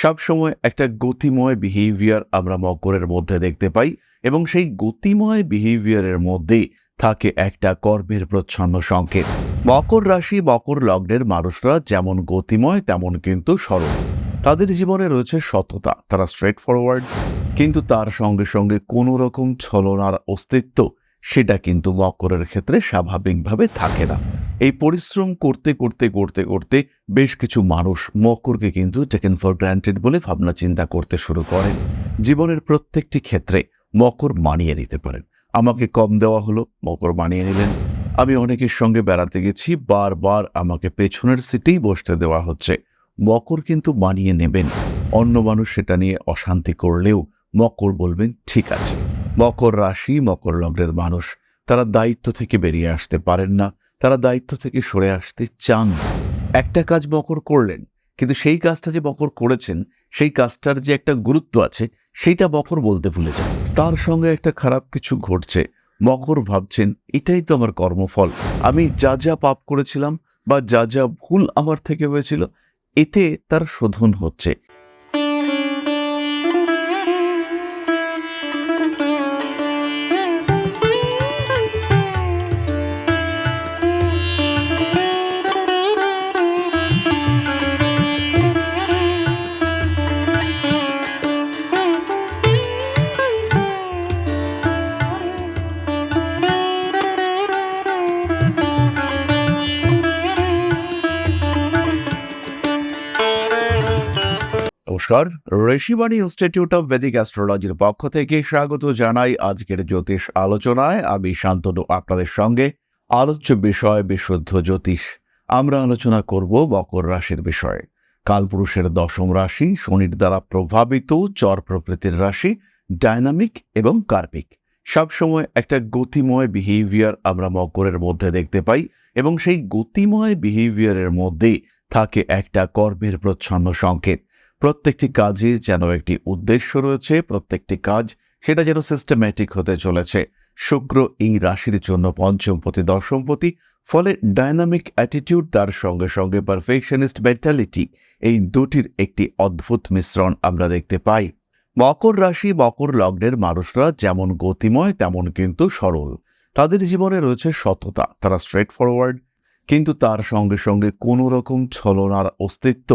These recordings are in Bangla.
সবসময় একটা গতিময় বিহেভিয়ার আমরা মকরের মধ্যে দেখতে পাই এবং সেই গতিময় বিহেভিয়ারের মধ্যে থাকে একটা কর্মের প্রচ্ছন্ন সংকেত। মকর রাশি, মকর লগ্নের মানুষরা যেমন গতিময়, তেমন কিন্তু সরল। তাদের জীবনে রয়েছে সততা তারা স্ট্রেট ফরওয়ার্ড কিন্তু তার সঙ্গে সঙ্গে কোনো রকম ছলনার অস্তিত্ব সেটা কিন্তু মকরের ক্ষেত্রে স্বাভাবিকভাবে থাকে না। এই পরিশ্রম করতে করতে করতে করতে বেশ কিছু মানুষ মকরকে কিন্তু টেকেন ফর গ্রান্টেড বলে ভাবনা চিন্তা করতে শুরু করেন। জীবনের প্রত্যেকটি ক্ষেত্রে মকর মানিয়ে নিতে পারেন। আমাকে কম দেওয়া হলো, মকর মানিয়ে নিলেন। আমি অনেকের সঙ্গে বেড়াতে গেছি, বারবার আমাকে পেছনের সিটেই বসতে দেওয়া হচ্ছে। মকর কিন্তু মানিয়ে নেবেন। অন্য মানুষ সেটা নিয়ে অশান্তি করলেও মকর বলবেন, ঠিক আছে। মকর রাশি, মকর লগ্নের মানুষ, তারা দায়িত্ব থেকে বেরিয়ে আসতে পারেন না, তারা দায়িত্ব থেকে সরে আসতে চান একটা কাজ মকর করলেন, কিন্তু সেই কাজটা যে মকর করেছেন, সেই কাজটার যে একটা গুরুত্ব আছে, সেইটা মকর বলতে ভুলে যান। তার সঙ্গে একটা খারাপ কিছু ঘটছে, মকর ভাবছেন, এটাই তো আমার কর্মফল। আমি যা যা পাপ করেছিলাম বা যা যা ভুল আমার থেকে হয়েছিল, এতে তার শোধন হচ্ছে। নমস্কার। ঋষিবাণী ইনস্টিটিউট অফ বেদিক অ্যাস্ট্রোলজির পক্ষ থেকে স্বাগত জানাই আজকের জ্যোতিষ আলোচনায়। আমি শান্তনু, আপনাদের সঙ্গে আলোচ্য বিষয় বিশুদ্ধ জ্যোতিষ। আমরা আলোচনা করব মকর রাশির বিষয়ে। কালপুরুষের দশম রাশি শনির দ্বারা প্রভাবিত চর প্রকৃতির রাশি ডায়নামিক এবং কার্মিক। সবসময় একটা গতিময় বিহেভিয়ার আমরা মকরের মধ্যে দেখতে পাই এবং সেই গতিময় বিহেভিয়ারের মধ্যে থাকে একটা কর্মের প্রচ্ছন্ন সংকেত। প্রত্যেকটি কাজে যেন একটি উদ্দেশ্য রয়েছে, প্রত্যেকটি কাজ সেটা যেন সিস্টেম্যাটিক হতে চলেছে। শুক্র এই রাশির জন্য পঞ্চমপতি, দশমপতি, ফলে ডায়নামিক অ্যাটিটিউড তার সঙ্গে সঙ্গে পারফেকশনিস্ট মেন্টালিটি এই দুটির একটি অদ্ভুত মিশ্রণ আমরা দেখতে পাই। মকর রাশি, মকর লগ্নের মানুষরা যেমন গতিময়, তেমন কিন্তু সরল। তাদের জীবনে রয়েছে সততা, তারা স্ট্রেট ফরওয়ার্ড কিন্তু তার সঙ্গে সঙ্গে কোনো রকম ছলনার অস্তিত্ব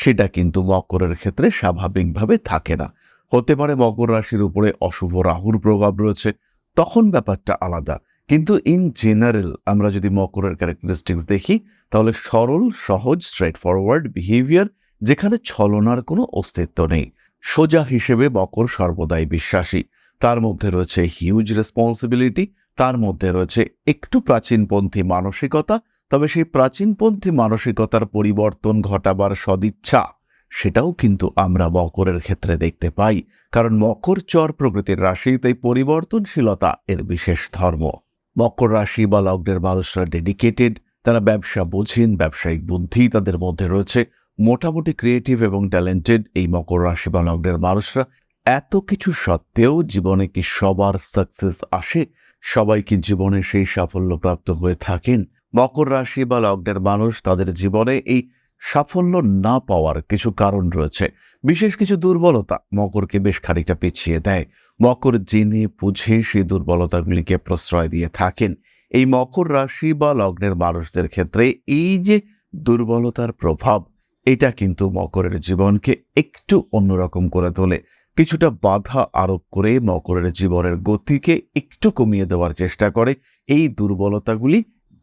সেটা কিন্তু মকরের ক্ষেত্রে স্বাভাবিকভাবে থাকে না। হতে পারে মকর রাশির উপরে অশুভ রাহুর প্রভাব রয়েছে, তখন ব্যাপারটা আলাদা। কিন্তু ইন জেনারেল আমরা যদি মকরের ক্যারেক্টারিস্টিক্স দেখি, তাহলে সরল, সহজ স্ট্রেট ফরওয়ার্ড বিহেভিয়ার যেখানে ছলনার কোনো অস্তিত্ব নেই। সোজা হিসেবে মকর সর্বদাই বিশ্বাসী। তার মধ্যে রয়েছে হিউজ রেসপন্সিবিলিটি তার মধ্যে রয়েছে একটু প্রাচীনপন্থী মানসিকতা তবে সেই প্রাচীনপন্থী মানসিকতার পরিবর্তন ঘটাবার সদিচ্ছা, সেটাও কিন্তু আমরা মকরের ক্ষেত্রে দেখতে পাই। কারণ মকর চর প্রকৃতির রাশি তাই পরিবর্তনশীলতা এর বিশেষ ধর্ম। মকর রাশি বা লগ্নের মানুষরা ডেডিকেটেড তারা ব্যবসা বোঝেন, ব্যবসায়িক বুদ্ধি তাদের মধ্যে রয়েছে। মোটামুটি ক্রিয়েটিভ এবং ট্যালেন্টেড এই মকর রাশি বা লগ্নের মানুষরা। এত কিছু সত্ত্বেও জীবনে কি সবার সাকসেস আসে? সবাই কি জীবনে সেই সাফল্য প্রাপ্ত হয়ে থাকেন? মকর রাশি বা লগ্নের মানুষ তাদের জীবনে এই সাফল্য না পাওয়ার কিছু কারণ রয়েছে। বিশেষ কিছু দুর্বলতা মকরকে বেশ খানিকটা পিছিয়ে দেয়। মকর জেনে বুঝে সেই দুর্বলতাগুলিকে প্রশ্রয় দিয়ে থাকেন। এই মকর রাশি বা লগ্নের মানুষদের ক্ষেত্রে এই যে দুর্বলতার প্রভাব, এটা কিন্তু মকরের জীবনকে একটু অন্যরকম করে তোলে। কিছুটা বাধা আরোপ করে মকরের জীবনের গতিকে একটু কমিয়ে দেওয়ার চেষ্টা করে। এই দুর্বলতাগুলি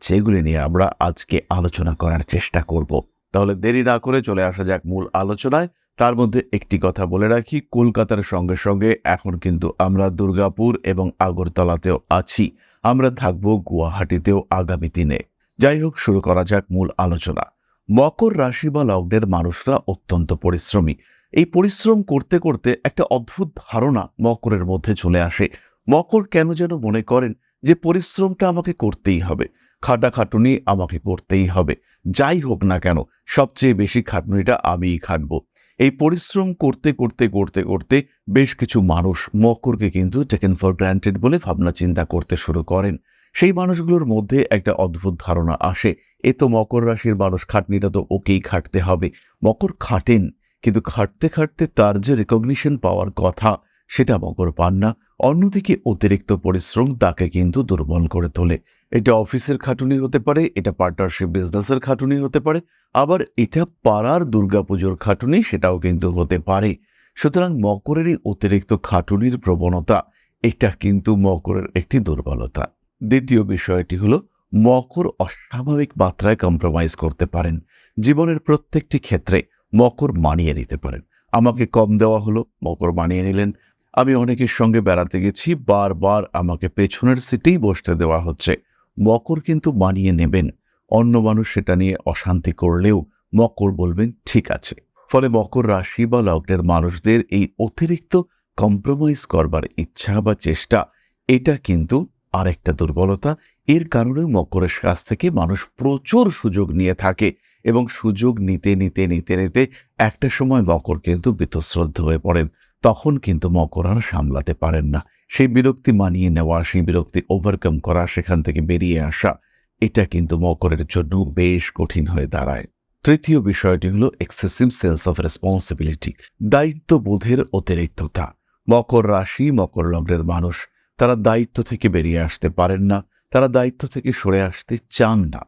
যেগুলি নিয়ে আমরা আজকে আলোচনা করার চেষ্টা করব। তাহলে দেরি না করে চলে আসা যাক মূল আলোচনায়। তার মধ্যে একটি কথা বলে রাখি, কলকাতার সঙ্গে সঙ্গে এখন কিন্তু আমরা দুর্গাপুর এবং আগরতলাতেও আছি। আমরা থাকব গুয়াহাটিতেও আগামী দিনে। যাই হোক, শুরু করা যাক মূল আলোচনা। মকর রাশি বা লগ্নের মানুষরা অত্যন্ত পরিশ্রমী। এই পরিশ্রম করতে করতে একটা অদ্ভুত ধারণা মকরের মধ্যে চলে আসে। মকর কেন যেন মনে করেন যে পরিশ্রমটা আমাকে করতেই হবে। খাটাখাটুনি আমাকে করতেই হবে। যাই হোক না কেন, সবচেয়ে বেশি খাটুনিটা আমিই খাটব। এই পরিশ্রম করতে করতে করতে করতে বেশ কিছু মানুষ মকরকে কিন্তু টেকেন ফর গ্রান্টেড বলে ভাবনা চিন্তা করতে শুরু করেন। সেই মানুষগুলোর মধ্যে একটা অদ্ভুত ধারণা আসে। এ তো মকর রাশির মানুষ, খাটনিটা তো ওকেই খাটতে হবে। মকর খাটেন, কিন্তু খাটতে খাটতে তার যে রেকগনিশন পাওয়ার কথা সেটা মকর পান না অন্যদিকে অতিরিক্ত পরিশ্রম তাকে কিন্তু দুর্বল করে তোলে। এটা অফিসের খাটুনি হতে পারে, এটা পার্টনারশিপ বিজনেসের খাটুনি হতে পারে, আবার এটা পাড়ার দুর্গাপুজোর খাটুনি সেটাও কিন্তু হতে পারে। সুতরাং মকরের এই অতিরিক্ত খাটুনির প্রবণতা, এটা কিন্তু মকরের একটি দুর্বলতা। দ্বিতীয় বিষয়টি হলো, মকর অস্বাভাবিক মাত্রায় কম্প্রোমাইজ করতে পারেন। জীবনের প্রত্যেকটি ক্ষেত্রে মকর মানিয়ে নিতে পারেন। আমাকে কম দেওয়া হলো, মকর মানিয়ে নিলেন। আমি অনেকের সঙ্গে বেড়াতে গেছি, বারবার আমাকে পেছনের সিটেই বসতে দেওয়া হচ্ছে। মকর কিন্তু মানিয়ে নেবেন। অন্য মানুষ সেটা নিয়ে অশান্তি করলেও মকর বলবেন, ঠিক আছে। ফলে মকর রাশি বা লগ্নের মানুষদের এই অতিরিক্ত কম্প্রোমাইজ করবার ইচ্ছা বা চেষ্টা, এটা কিন্তু আরেকটা দুর্বলতা। এর কারণেও মকরের কাছ থেকে মানুষ প্রচুর সুযোগ নিয়ে থাকে এবং সুযোগ নিতে নিতে নিতে নিতে একটা সময় মকর কিন্তু বীতশ্রদ্ধ হয়ে পড়েন। তখন কিন্তু মকর আর সামলাতে পারেন না। সেই বিরক্তি মানিয়ে নেওয়া, সেই বিরক্তি ওভারকাম করা, সেখান থেকে বেরিয়ে আসা, এটা কিন্তু মকরের জন্য বেশ কঠিন হয়ে দাঁড়ায়। তৃতীয় বিষয়টি হলো এক্সেসিভ সেন্স অফ রেসপন্সিবিলিটি দায়িত্ববোধের অতিরিক্ততা। মকর রাশি, মকর লগ্নের মানুষ, তারা দায়িত্ব থেকে বেরিয়ে আসতে পারেন না, তারা দায়িত্ব থেকে সরে আসতে চান না।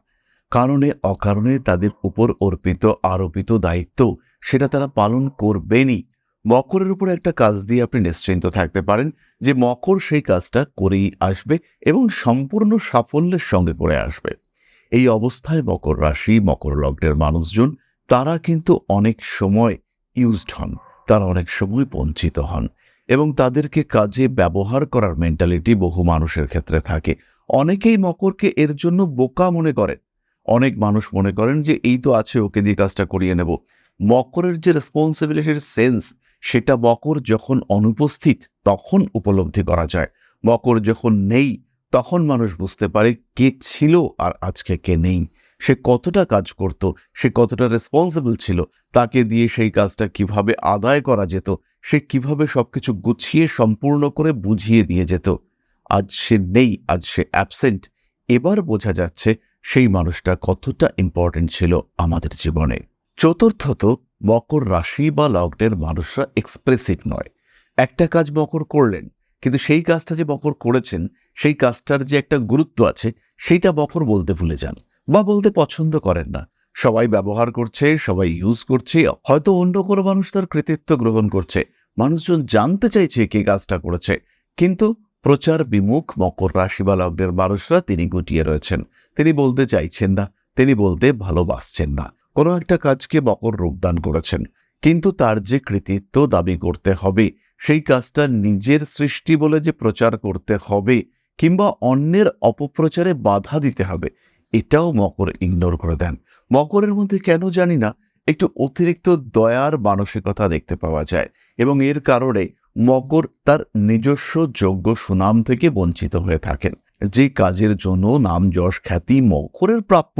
কারণে, অকারণে তাদের উপর অর্পিত, আরোপিত দায়িত্ব, সেটা তারা পালন করবেনই। মকরের উপর একটা কাজ দিয়ে আপনি নিশ্চিন্ত থাকতে পারেন যে মকর সেই কাজটা করেই আসবে এবং সম্পূর্ণ সাফল্যের সঙ্গে করে আসবে। এই অবস্থায় মকর রাশি, মকর লগ্নের মানুষজন, তারা কিন্তু অনেক সময় ইউজড হন। তারা অনেক সময় বঞ্চিত হন এবং তাদেরকে কাজে ব্যবহার করার মেন্টালিটি বহু মানুষের ক্ষেত্রে থাকে। অনেকেই মকরকে এর জন্য বোকা মনে করেন। অনেক মানুষ মনে করেন যে, এই তো আছে, ওকে দিয়ে কাজটা করিয়ে নেব। মকরের যে রেসপন্সিবিলিটির সেন্স সেটা মকর যখন অনুপস্থিত, তখন উপলব্ধি করা যায়। মকর যখন নেই, তখন মানুষ বুঝতে পারে কে ছিল আর আজকে কে নেই। সে কতটা কাজ করত, সে কতটা রেসপন্সিবল ছিল, তাকে দিয়ে সেই কাজটা কীভাবে আদায় করা যেত, সে কীভাবে সবকিছু গুছিয়ে সম্পূর্ণ করে বুঝিয়ে দিয়ে যেত। আজ সে নেই, আজ সে অ্যাবসেন্ট এবার বোঝা যাচ্ছে সেই মানুষটা কতটা ইম্পর্টেন্ট ছিল আমাদের জীবনে। চতুর্থত, মকর রাশি বা লগ্নের মানুষরা এক্সপ্রেসিভ নয়। একটা কাজ মকর করলেন, কিন্তু সেই কাজটা যে মকর করেছেন, সেই কাজটার যে একটা গুরুত্ব আছে, সেইটা মকর বলতে ভুলে যান বা বলতে পছন্দ করেন না। সবাই ব্যবহার করছে, সবাই ইউজ করছে, হয়তো অন্য কোনো মানুষ তার কৃতিত্ব গ্রহণ করছে। মানুষজন জানতে চাইছে কে কাজটা করেছে, কিন্তু প্রচার বিমুখ মকর রাশি বা লগ্নের মানুষরা তিনি গুটিয়ে রয়েছেন। তিনি বলতে চাইছেন না, তিনি বলতে ভালোবাসছেন না। কোনো একটা কাজকে মকর রূপদান করেছেন, কিন্তু তার যে কৃতিত্ব দাবি করতে হবে, সেই কাজটা নিজের সৃষ্টি বলে যে প্রচার করতে হবে, কিংবা অন্যের অপপ্রচারে বাধা দিতে হবে, এটাও মকর ইগনোর করে দেন। মকরের মধ্যে কেন জানি না, একটু অতিরিক্ত দয়ার মানসিকতা দেখতে পাওয়া যায়, এবং এর কারণে মকর তার নিজস্ব যোগ্য সুনাম থেকে বঞ্চিত হয়ে থাকেন। যে কাজের জন্য নাম যশ খ্যাতি মকরের প্রাপ্য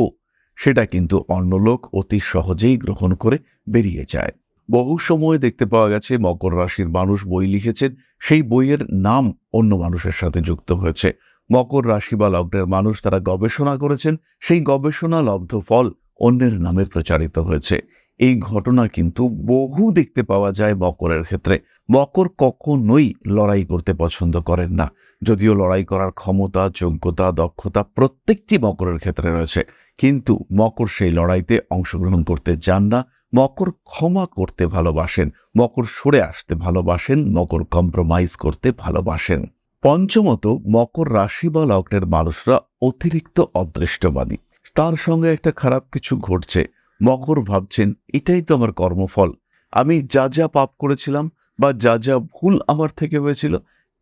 সেটা কিন্তু অন্য লোক অতি সহজেই গ্রহণ করে বেরিয়ে যায়। বহু সময় দেখতে পাওয়া গেছে, মকর রাশির মানুষ বই লিখেছেন, সেই বইয়ের নাম অন্য মানুষের সাথে যুক্ত হয়েছে। মকর রাশি বা লগ্নের মানুষ তারা গবেষণা করেছেন, সেই গবেষণা লব্ধ ফল অন্যের নামে প্রচারিত হয়েছে। এই ঘটনা কিন্তু বহু দেখতে পাওয়া যায় মকরের ক্ষেত্রে। মকর কখনোই লড়াই করতে পছন্দ করেন না। যদিও লড়াই করার ক্ষমতা, যোগ্যতা, দক্ষতা প্রত্যেকটি মকরের ক্ষেত্রে রয়েছে। কিন্তু মকর সেই লড়াইতে অংশগ্রহণ করতে যান না। মকর ক্ষমা করতে ভালোবাসেন, মকর সরে আসতে ভালোবাসেন, মকর কম্প্রোমাইজ করতে ভালোবাসেন। পঞ্চমত, মকর রাশি বা লগ্নের মানুষরা অতিরিক্ত অদৃষ্টবাদী। তার সঙ্গে একটা খারাপ কিছু ঘটছে। মকর ভাবছেন, এটাই তো আমার কর্মফল। আমি যা যা পাপ করেছিলাম বা যা যা ভুল আমার থেকে হয়েছিল,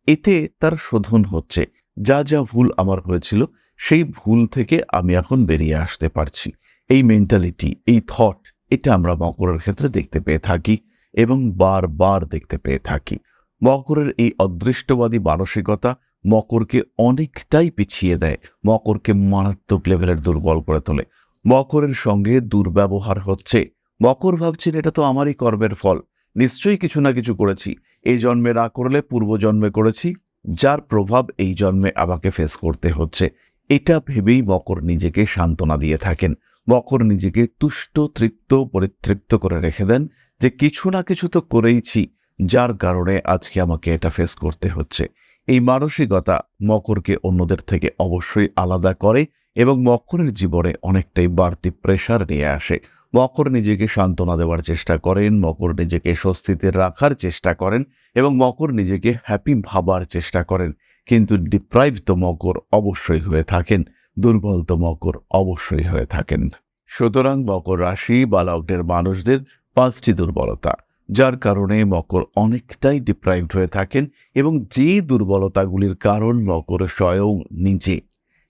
এতে তার শোধন হচ্ছে। যা যা ভুল আমার হয়েছিল সেই ভুল থেকে আমি এখন বেরিয়ে আসতে পারছি। এই মেন্টালিটি এই থট এটা আমরা মকরের ক্ষেত্রে দেখতে পেয়ে থাকি এবং বারবার দেখতে পেয়ে থাকি। মকরের এই অদৃষ্টবাদী মানসিকতা মকরকে অনেকটাই পিছিয়ে দেয়, মকরকে মারাত্মক লেভেলের দুর্বল করে তোলে। মকরের সঙ্গে দুর্ব্যবহার হচ্ছে। মকর ভাবছেন এটা তো আমারই কর্মের ফল। নিশ্চয়ই কিছু না কিছু করেছি। এই জন্মে না করলে পূর্বজন্মে করেছি। যার প্রভাব এই জন্মে আমাকে ফেস করতে হচ্ছে। এটা ভেবেই মকর নিজেকে সান্ত্বনা দিয়ে থাকেন। মকর নিজেকে তুষ্ট, তৃপ্ত, পরিতৃপ্ত করে রেখে দেন যে কিছু না কিছু তো করেইছি, যার কারণে আজকে আমাকে এটা ফেস করতে হচ্ছে। এই মানসিকতা মকরকে অন্যদের থেকে অবশ্যই আলাদা করে এবং মকরের জীবনে অনেকটাই বাড়তি প্রেশার নিয়ে আসে। মকর নিজেকে সান্ত্বনা দেওয়ার চেষ্টা করেন, মকর নিজেকে স্বস্তিতে রাখার চেষ্টা করেন এবং মকর নিজেকে হ্যাপি ভাবার চেষ্টা করেন। কিন্তু ডিপ্রাইভ তো মকর অবশ্যই হয়ে থাকেন, দুর্বল তো মকর অবশ্যই হয়ে থাকেন। সুতরাং মকর রাশি বা লগ্নের মানুষদের পাঁচটি দুর্বলতা, যার কারণে মকর অনেকটাই ডিপ্রাইভড হয়ে থাকেন এবং যে দুর্বলতাগুলির কারণ মকর স্বয়ং নিজে।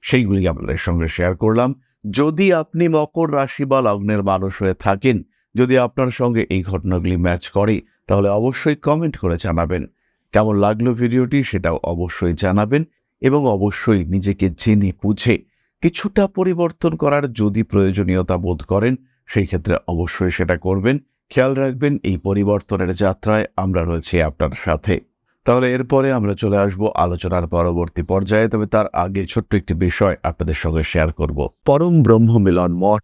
সেইগুলি আপনাদের সঙ্গে শেয়ার করলাম। যদি আপনি মকর রাশি বা লগ্নের মানুষ হয়ে থাকেন, যদি আপনার সঙ্গে এই ঘটনাগুলি ম্যাচ করে, তাহলে অবশ্যই কমেন্ট করে জানাবেন। কেমন লাগল ভিডিওটি সেটাও অবশ্যই জানাবেন এবং অবশ্যই নিজেকে জেনে বুঝে কিছুটা পরিবর্তন করার যদি প্রয়োজনীয়তা বোধ করেন, সেই ক্ষেত্রে অবশ্যই সেটা করবেন। খেয়াল রাখবেন, এই পরিবর্তনের যাত্রায় আমরা রয়েছি আপনার সাথে। তাহলে এরপরে আমরা চলে আসব আলোচনার পরবর্তী পর্যায়ে, তবে তার আগে ছোট্ট একটি বিষয় আপনাদের সঙ্গে শেয়ার করব। পরম ব্রহ্ম মিলন মঠ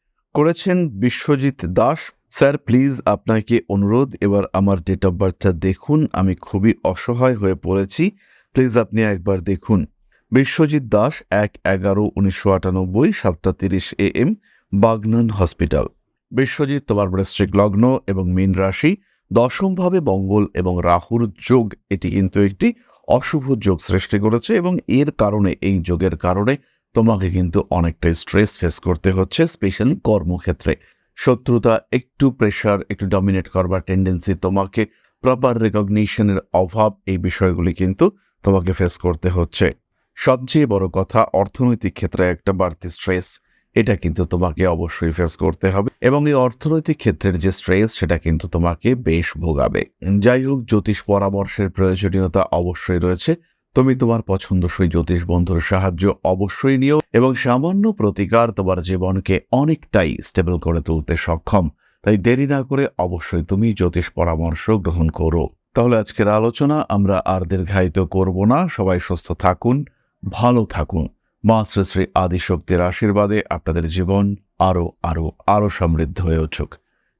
করেছেন বিশ্বজিৎ দাস। স্যার, প্লিজ আপনাকে অনুরোধ, এবার আমার ডেট অফ বার্থটা দেখুন। আমি খুবই অসহায় হয়ে পড়েছি। প্লিজ আপনি একবার দেখুন। বিশ্বজিৎ দাস, এক এগারো উনিশশো আটানব্বই, সাতটা তিরিশ A M Bagnan hospital. Biswajit তোমার বৃশ্চিক লগ্ন এবং মীন রাশি। দশমভাবে মঙ্গল এবং রাহুর যোগ, এটি কিন্তু একটি অশুভ যোগ সৃষ্টি করেছে এবং এর কারণে, এই যোগের কারণে তোমাকে কিন্তু অনেকটা স্ট্রেস ফেস করতে হচ্ছে স্পেশালি কর্মক্ষেত্রে। শত্রুতা, একটু প্রেশার একটু ডমিনেট করবার টেন্ডেন্সি তোমাকে প্রপার রেকগনিশনের অভাব এই বিষয়গুলি কিন্তু তোমাকে ফেস করতে হচ্ছে। সবচেয়ে বড় কথা, অর্থনৈতিক ক্ষেত্রে একটা বাড়তি স্ট্রেস এটা কিন্তু তোমাকে অবশ্যই ফেস করতে হবে এবং এই অর্থনৈতিক ক্ষেত্রের যে স্ট্রেস সেটা কিন্তু তোমাকে বেশ ভোগাবে। যাই হোক, জ্যোতিষ পরামর্শের প্রয়োজনীয়তা অবশ্যই রয়েছে। তুমি তোমার পছন্দসই জ্যোতিষ বন্ধুর সাহায্য অবশ্যই নিও এবং সামান্য প্রতিকার তোমার জীবনকে অনেকটাই স্টেবল করে তুলতে সক্ষম। তাই দেরি না করে অবশ্যই তুমি জ্যোতিষ পরামর্শ গ্রহণ করো। তাহলে আজকের আলোচনা আমরা আর দীর্ঘায়িত করব না। সবাই সুস্থ থাকুন, ভালো থাকুন। মা শ্রী শ্রী আদিশক্তির আশীর্বাদে আপনাদের জীবন আরও আরও আরও সমৃদ্ধ হয়ে উঠুক।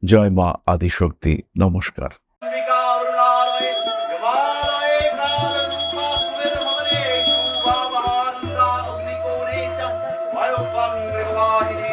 জয় মা আদিশক্তি। নমস্কার। على الظن الراهن